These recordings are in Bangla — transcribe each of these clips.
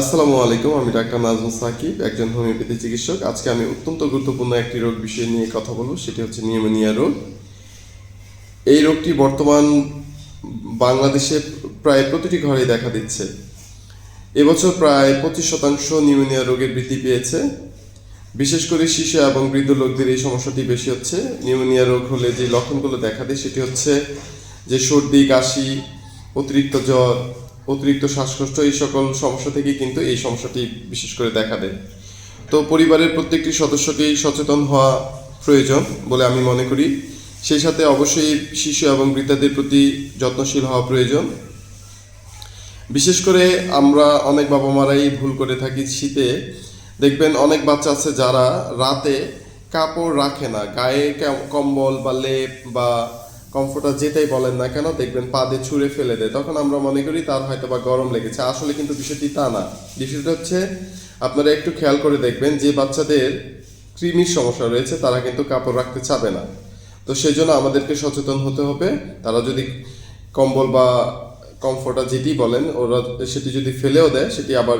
আসসালামু আলাইকুম, আমি ডাক্তার নাজমুল সাকিব, একজন হোমিওপ্যাথি চিকিৎসক। আজকে আমি অত্যন্ত গুরুত্বপূর্ণ একটি রোগ বিষয় নিয়ে কথা বলব, সেটি হচ্ছে নিউমোনিয়া রোগ। এই রোগটি বর্তমান বাংলাদেশে প্রায় প্রতিটি ঘরেই দেখা দিচ্ছে। এবছর প্রায় পঁচিশ শতাংশ নিউমোনিয়া রোগের বৃদ্ধি পেয়েছে। বিশেষ করে শিশু এবং বৃদ্ধ লোকদের এই সমস্যাটি বেশি হচ্ছে। নিউমোনিয়া রোগ হলে যে লক্ষণগুলো দেখা দেয়, সেটি হচ্ছে যে সর্দি, কাশি, অতিরিক্ত জ্বর অতিরিক্ত শ্বাসকষ্ট, এই সকল সমস্যা থেকে কিন্তু এই সমস্যাটি বিশেষ করে দেখা দেয়। তো পরিবারের প্রত্যেকটি সদস্যকেই সচেতন হওয়া প্রয়োজন বলে আমি মনে করি। সেই সাথে অবশ্যই শিশু এবং বৃদ্ধাদের প্রতি যত্নশীল হওয়া প্রয়োজন। বিশেষ করে আমরা অনেক বাবা মারাই ভুল করে থাকি শীতে। দেখবেন অনেক বাচ্চা আছে যারা রাতে কাপড় রাখে না, গায়ে কম্বল বা লেপ বা কমফোর্টার যেটাই বলেন না কেন, দেখবেন পা দিয়ে ছুঁড়ে ফেলে দেয়। তখন আমরা মনে করি তার হয়তো বা গরম লেগেছে। আসলে কিন্তু বিষয়টি তা না। বিষয়টা হচ্ছে, আপনারা একটু খেয়াল করে দেখবেন, যে বাচ্চাদের কৃমির সমস্যা রয়েছে, তারা কিন্তু কাপড় রাখতে চাবে না। তো সেই জন্য আমাদেরকে সচেতন হতে হবে। তারা যদি কম্বল বা কমফোর্টার যেটি বলেন, ওরা সেটি যদি ফেলেও দেয়, সেটি আবার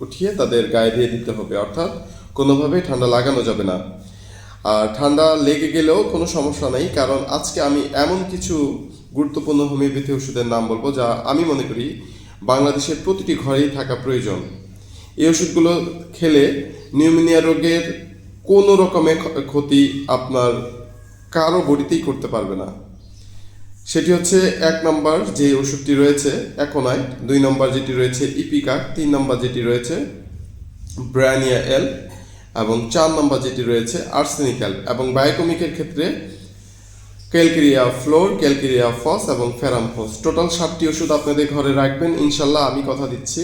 উঠিয়ে তাদের গায়ে দিয়ে দিতে হবে। অর্থাৎ কোনোভাবেই ঠান্ডা লাগানো যাবে না। আর ঠান্ডা লেগে গেলেও কোনো সমস্যা নেই, কারণ আজকে আমি এমন কিছু গুরুত্বপূর্ণ হোমিওপ্যাথি ওষুধের নাম বলব যা আমি মনে করি বাংলাদেশের প্রতিটি ঘরেই থাকা প্রয়োজন। এই ওষুধগুলো খেলে নিউমোনিয়া রোগের কোনো রকমের ক্ষতি আপনার কারও বডিতেই করতে পারবে না। সেটি হচ্ছে এক নম্বর যে ওষুধটি রয়েছে একোনাই দুই নম্বর যেটি রয়েছে ইপিকা তিন নম্বর যেটি রয়েছে ব্রানিয়া এল। এবং চার নম্বর যেটি রয়েছে আর্সেনিক্যাল এবং বায়োকমিকের ক্ষেত্রে ক্যালকেরিয়া ফ্লোর ক্যালকেরিয়া ফস এবং ফেরাম ফস টোটাল সাতটি ওষুধ আপনাদের ঘরে রাখবেন। ইনশাল্লাহ আমি কথা দিচ্ছি।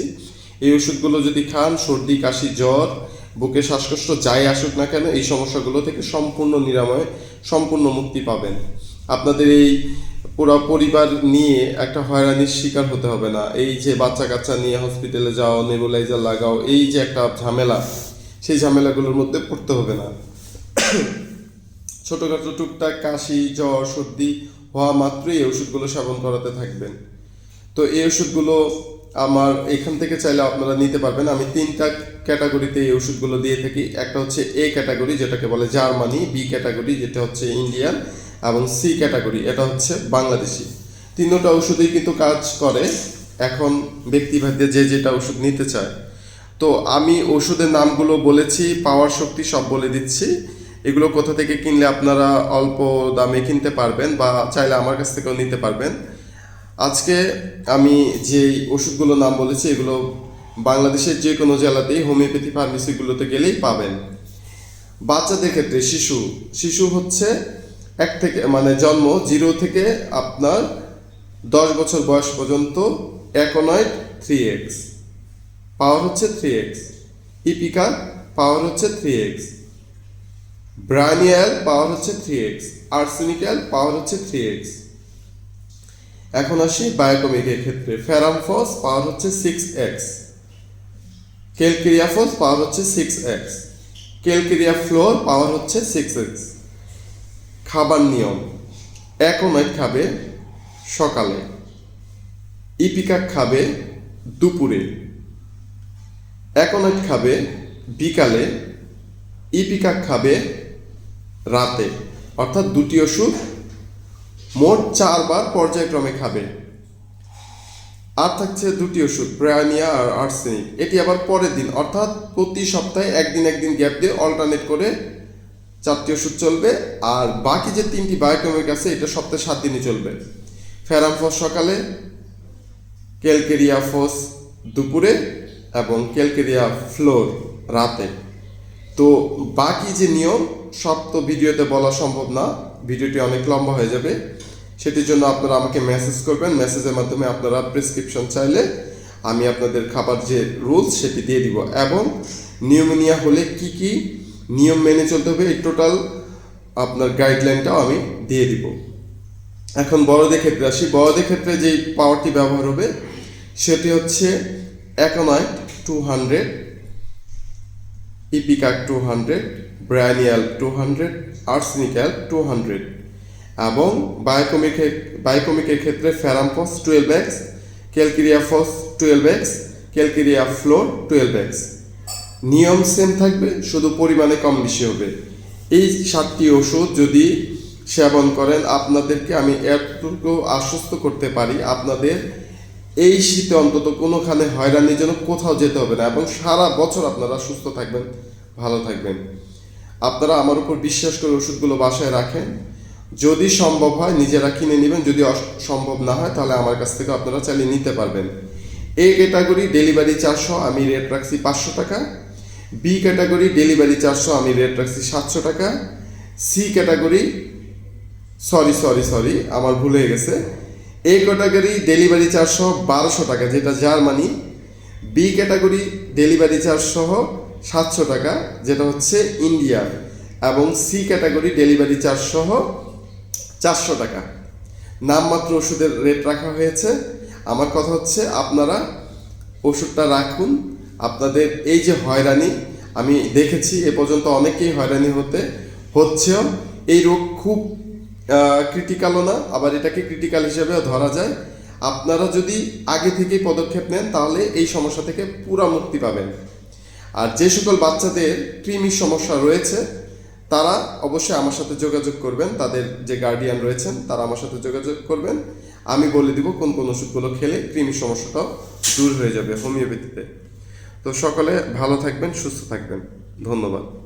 এই ওষুধগুলো যদি খান, সর্দি, কাশি, জ্বর, বুকে শ্বাসকষ্ট, যাই আসুক না কেন, এই সমস্যাগুলো থেকে সম্পূর্ণ নিরাময়, সম্পূর্ণ মুক্তি পাবেন। আপনাদের এই পুরো পরিবার নিয়ে একটা হয়রানির শিকার হতে হবে না। এই যে বাচ্চা কাচ্চা নিয়ে হসপিটালে যাও নেবুলাইজার লাগাও, এই যে একটা ঝামেলা সেই ঝামেলাগুলোর মধ্যে পড়তে হবে না। ছোটোখাটো টুকটাক কাশি, জ্বর, সর্দি হওয়া মাত্রই এই ওষুধগুলো সেবন করাতে থাকবেন। তো এই ওষুধগুলো আমার এখান থেকে চাইলে আপনারা নিতে পারবেন। আমি তিনটা ক্যাটাগরিতে এই ওষুধগুলো দিয়ে থাকি। একটা হচ্ছে এ ক্যাটাগরি, যেটাকে বলে জার্মানি, বি ক্যাটাগরি, যেটা হচ্ছে ইন্ডিয়ান, এবং সি ক্যাটাগরি, এটা হচ্ছে বাংলাদেশি। তিনটা ওষুধই কিন্তু কাজ করে। এখন ব্যক্তিভেদে যে যেটা ওষুধ নিতে চায়। তো আমি ওষুধের নামগুলো বলেছি, পাওয়ার শক্তি সব বলে দিচ্ছি। এগুলো কোথা থেকে কিনলে আপনারা অল্প দামে কিনতে পারবেন বা চাইলে আমার কাছ থেকেও নিতে পারবেন। আজকে আমি যে ওষুধগুলো নাম বলেছি, এগুলো বাংলাদেশের যে কোনো জেলাতেই হোমিওপ্যাথি ফার্মেসিগুলোতে গেলেই পাবেন। বাচ্চাদের ক্ষেত্রে শিশু শিশু হচ্ছে এক থেকে মানে জন্ম জিরো থেকে আপনার দশ বছর বয়স পর্যন্ত একনয়েড থ্রি এক্স। পাওয়ার হচ্ছে থ্রি এক্স ইপিকা পাওয়ার হচ্ছে থ্রি এক্স ব্রানিয়াল পাওয়ার হচ্ছে থ্রি এক্স আর্সেনিক্যাল পাওয়ার হচ্ছে থ্রি এক্স এখন আসি বায়োকমিকের ক্ষেত্রে। ফেরামফস পাওয়ার হচ্ছে সিক্স এক্স কেলকেরিয়াফস পাওয়ার হচ্ছে সিক্স এক্স কেলকেরিয়া ফ্লোর পাওয়ার হচ্ছে সিক্স এক্স খাবার নিয়ম। একনাইট খাবে সকালে। ইপিকা খাবে দুপুরে। একনাইট খাবে বিকালে, ইপিকা খাবে রাতে। অর্থাৎ দুটি ওষুধ মোট চারবার পর্যায়ক্রমে খাবে। আর থাকছে দুটি ওষুধ ব্রায়ানিয়া আর আর্সেনিক। এটি আবার পরের দিন, অর্থাৎ প্রতি সপ্তাহে একদিন একদিন গ্যাপ দিয়ে অল্টারনেট করে চারটি ওষুধ চলবে। আর বাকি যে তিনটি বায়োকেমিক আছে, এটা সপ্তাহে সাত দিনই চলবে। ফেরামফস সকালে, ক্যালকেরিয়া ফস দুপুরে এবং ক্যালকেরিয়া ফ্লোর রাতে। তো বাকি যে নিয়ম, সব তো ভিডিওতে বলা সম্ভব না। ভিডিওটি অনেক লম্বা হয়ে যাবে। সেটির জন্য আপনারা আমাকে মেসেজ করবেন। মেসেজের মাধ্যমে আপনারা প্রেসক্রিপশন চাইলে আমি আপনাদের খাবার যে রুলস সেটি দিয়ে দিব। এবং নিউমোনিয়া হলে কি কি নিয়ম মেনে চলতে হবে, এই টোটাল আপনার গাইডলাইনটাও আমি দিয়ে দিব। এখন বড়দের ক্ষেত্রে আসি। বড়দের ক্ষেত্রে যে পাওয়ারটি ব্যবহার হবে, সেটি হচ্ছে aconite two hundred ipecac two hundred ব্রানিয়াল two hundred আর্সনিক্যাল টু হান্ড্রেড এবং বায়োকমিকের বায়োকমিকের ক্ষেত্রে ফেরামফস টুয়েলভ এক্স ক্যালকিরিয়াফস টুয়েলভ এক্স ক্যালকেরিয়া ফ্লোর টুয়েলভ এক্স নিয়ম সেম থাকবে, শুধু পরিমাণে কম বেশি হবে। এই সাতটি ওষুধ যদি সেবন করেন, আপনাদেরকে আমি এতটুকু আশ্বস্ত করতে পারি, আপনাদের এই শীতে অন্তত কোনোখানে হয়রানির জন্য কোথাও যেতে হবে না এবং সারা বছর আপনারা সুস্থ থাকবেন, ভালো থাকবেন। আপনারা আমার উপর বিশ্বাস করে ওষুধগুলো বাসায় রাখেন। যদি সম্ভব হয় নিজেরা কিনে নেবেন, যদি সম্ভব না হয় তাহলে আমার কাছ থেকে আপনারা চালিয়ে নিতে পারবেন। এ ক্যাটাগরি ডেলিভারি চারশো, আমি রেট রাখছি পাঁচশো টাকা। বি ক্যাটাগরি ডেলিভারি চারশো, আমি রেট রাখছি সাতশো টাকা। C category, sorry sorry sorry, আমার ভুল গেছে। এ ক্যাটাগরি ডেলিভারি চার্জ সহ বারোশো টাকা, যেটা Germany. B category delivery charge সহ সাতশো টাকা, যেটা হচ্ছে ইন্ডিয়া। এবং সি ক্যাটাগরি ডেলিভারি চার্জ সহ চারশো টাকা। নামমাত্র ওষুধের রেট রাখা হয়েছে। আমার কথা হচ্ছে, আপনারা ওষুধটা রাখুন। আপনাদের এই যে হয়রানি, আমি দেখেছি এ পর্যন্ত অনেকেই হয়রানি হতে, হচ্ছেও। এই রোগ খুব ক্রিটিক্যালও না, আবার এটাকে ক্রিটিক্যাল হিসেবেও ধরা যায়। আপনারা যদি আগে থেকেই পদক্ষেপ নেন, তাহলে এই সমস্যা থেকে পুরা মুক্তি পাবেন। আর যে সকল বাচ্চাদের কৃমির সমস্যা রয়েছে, তারা অবশ্যই আমার সাথে যোগাযোগ করবেন। তাদের যে গার্ডিয়ান রয়েছেন, তারা আমার সাথে যোগাযোগ করবেন। আমি বলে দিব কোন কোন ওষুধগুলো খেলে কৃমির সমস্যাটাও দূর হয়ে যাবে হোমিওপ্যাথিতে। তো সকলে ভালো থাকবেন, সুস্থ থাকবেন। ধন্যবাদ।